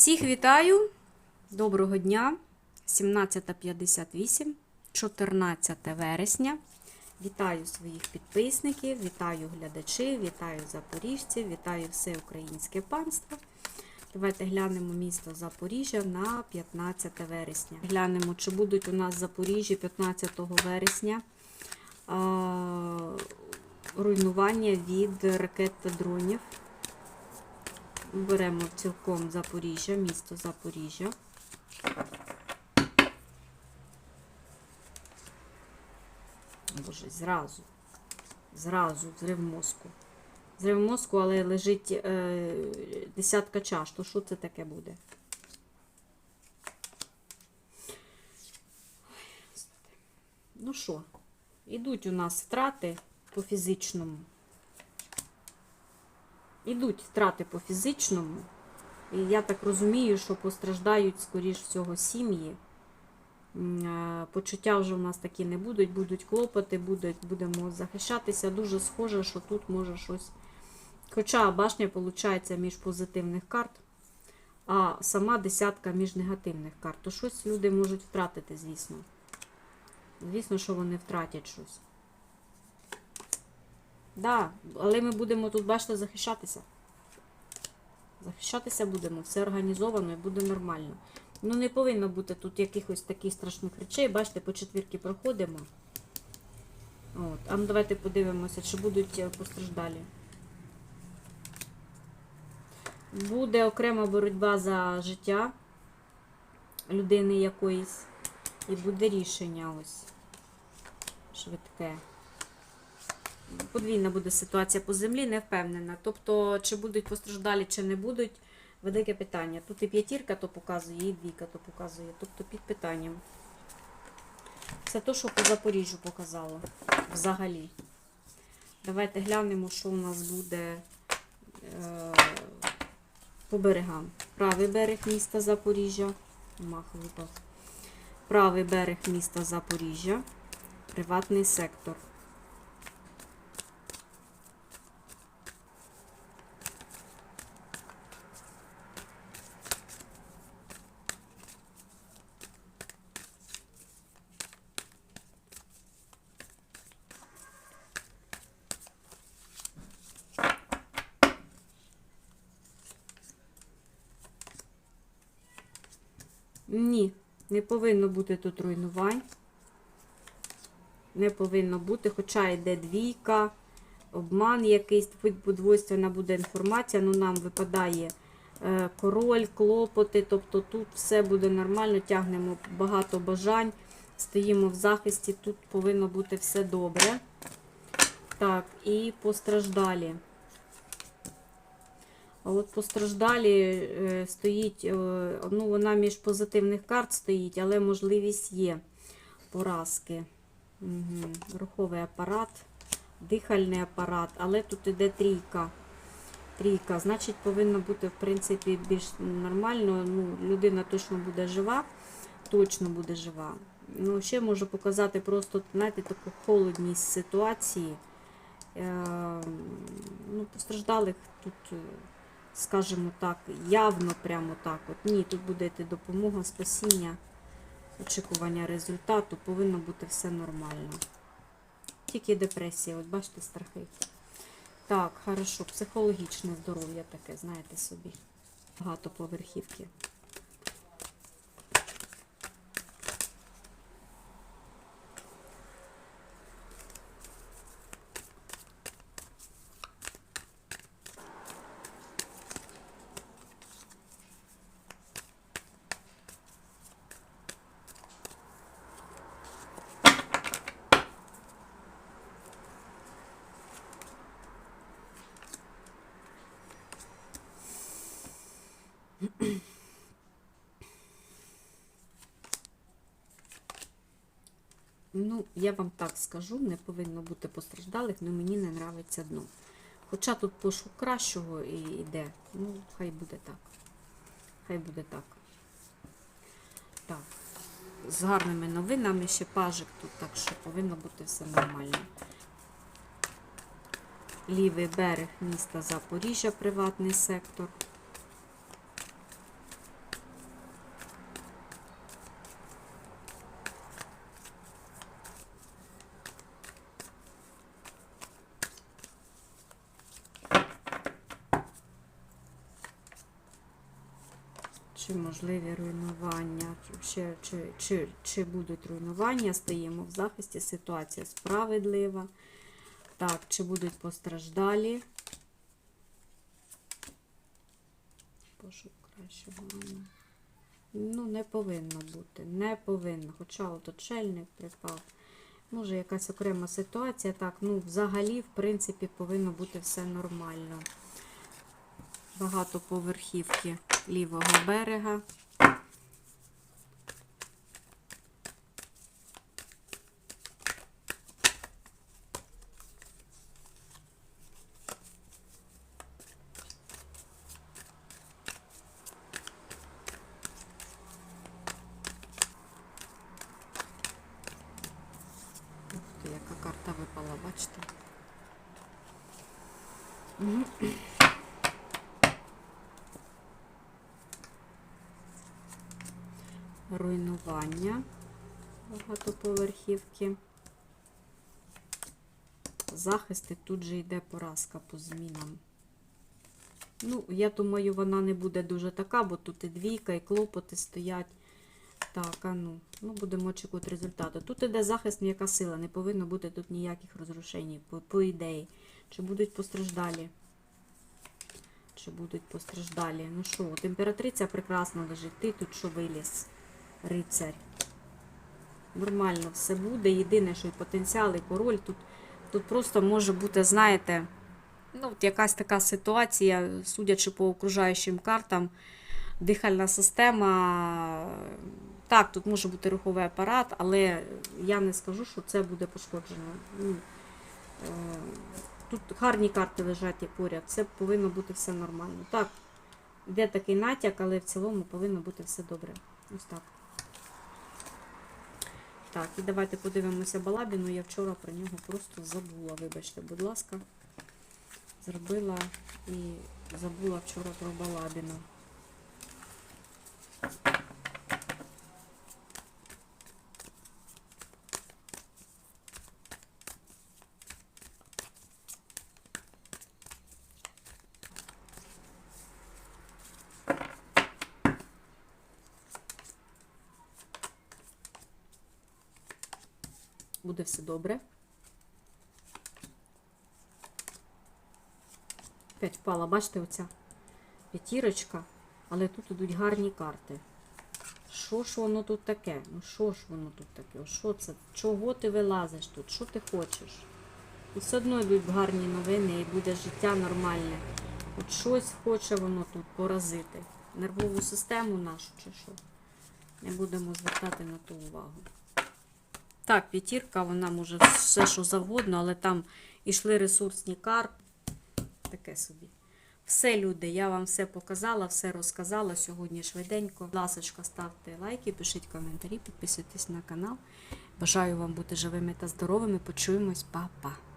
Всіх вітаю! Доброго дня! 17.58, 14 вересня. Вітаю своїх підписників, вітаю глядачів, вітаю запоріжців, вітаю все українське панство. Давайте глянемо місто Запоріжжя на 15 вересня. Глянемо, чи будуть у нас в Запоріжжі 15 вересня руйнування від ракет та дронів. Беремо цілком Запоріжжя, місто Запоріжжя. Боже, зразу. Зразу взрив мозку. Взрив мозку, але лежить е, десятка чаш. То що це таке буде? Ну що, ідуть у нас втрати по фізичному. Ідуть втрати по фізичному. І я так розумію, що постраждають, скоріш всього, сім'ї. Е, Почуття вже у нас такі не будуть, будуть клопоти, будуть, будемо захищатися. Дуже схоже, що тут може щось. Хоча башня виходить між позитивних карт, а сама десятка між негативних карт. То щось люди можуть втратити, звісно. Звісно, що вони втратять щось. Да, але ми будемо тут, бачите, захищатися. Захищатися будемо, все організовано і буде нормально. Ну, не повинно бути тут якихось таких страшних речей. Бачите, по четвірки проходимо. От. А ну давайте подивимося, чи будуть е, постраждалі. Буде окрема боротьба за життя людини якоїсь. І буде рішення ось швидке. Подвійна буде ситуація по землі, не впевнена. Тобто, чи будуть постраждалі, чи не будуть, велике питання. Тут і п'ятірка то показує, і двійка то показує. Тобто під питанням. Це то, що по Запоріжжю показало взагалі. Давайте глянемо, що у нас буде е, по берегам. Правий берег міста Запоріжжя. Мах випав. Правий берег міста Запоріжжя. Приватний сектор. Ні, не повинно бути тут руйнувань. Не повинно бути, хоча йде двійка, обман якийсь, подвойственна буде інформація, ну нам випадає е, король, клопоти, тобто тут все буде нормально, тягнемо багато бажань, стоїмо в захисті, тут повинно бути все добре. Так, і постраждалі. А от постраждалі е, стоїть, е, ну вона між позитивних карт стоїть, але можливість є поразки. Угу. Руховий апарат, дихальний апарат, але тут іде трійка. Трійка, значить, повинно бути, в принципі, більш нормально. Ну, Людина точно буде жива, точно буде жива. Ну, ще можу показати просто, знаєте, таку холодність ситуації. Е, ну, Постраждалих тут, е, скажімо так, явно прямо так. От Ні, тут буде йти допомога, спасіння очікування результату, повинно бути все нормально. Тільки депресія, от бачите, страхи. Так, хорошо, психологічне здоров'я таке, знаєте собі. Багато поверхівки. Ну, я вам так скажу, не повинно бути постраждалих, але мені не нравиться дно. Хоча тут пошук кращого і йде. Ну, хай буде так. Хай буде так. Так. З гарними новинами ще пажик тут, так що повинно бути все нормально. Лівий берег міста Запоріжжя, приватний сектор. Чи можливі руйнування, чи, чи, чи, чи будуть руйнування, стоїмо в захисті, ситуація справедлива. Так, чи будуть постраждалі? Пошук кращого. Ну, не повинно бути. Не повинно. Хоча от очельник припав. Може, якась окрема ситуація. Так, ну, взагалі, в принципі, повинно бути все нормально. Багатоповерхівки лівого берега. Руйнування багатоповерхівки. Захист і тут же йде поразка по змінам. Ну, я думаю, вона не буде дуже така, бо тут і двійка, і клопоти стоять. Так, а ну, ну будемо очікувати результату. Тут іде захист, м'яка сила, не повинно бути тут ніяких розрушень, по, по ідеї. Чи будуть постраждалі? Чи будуть постраждалі? Ну що, от імператриця прекрасно лежить. Ти тут що виліз, рицарь. Нормально все буде. Єдине, що потенціал, і король тут, тут просто може бути, знаєте, ну, от якась така ситуація, судячи по окружаючим картам, дихальна система. Так, тут може бути руховий апарат, але я не скажу, що це буде пошкоджено. Ну, е, Тут гарні карти лежать поряд. Це повинно бути все нормально. Так, йде такий натяк, але в цілому повинно бути все добре. Ось так. Так, і давайте подивимося Балабіну. Я вчора про нього просто забула. Вибачте, будь ласка. Зробила і забула вчора про Балабіну. Буде все добре. Опять впала, бачите, оця п'ятірочка, але тут ідуть гарні карти. Що ж воно тут таке? Ну що ж воно тут таке? Що це? Чого ти вилазиш тут? Що ти хочеш? І все одно йдуть гарні новини і буде життя нормальне. От щось хоче воно тут поразити. Нервову систему нашу чи що. Не будемо звертати на то увагу. Так, п'ятірка, вона може все, що завгодно, але там ішли ресурсні карти. Таке собі. Все, люди, я вам все показала, все розказала сьогодні швиденько. Ласочка, ставте лайки, пишіть коментарі, підписуйтесь на канал. Бажаю вам бути живими та здоровими. Почуємось, Па-па!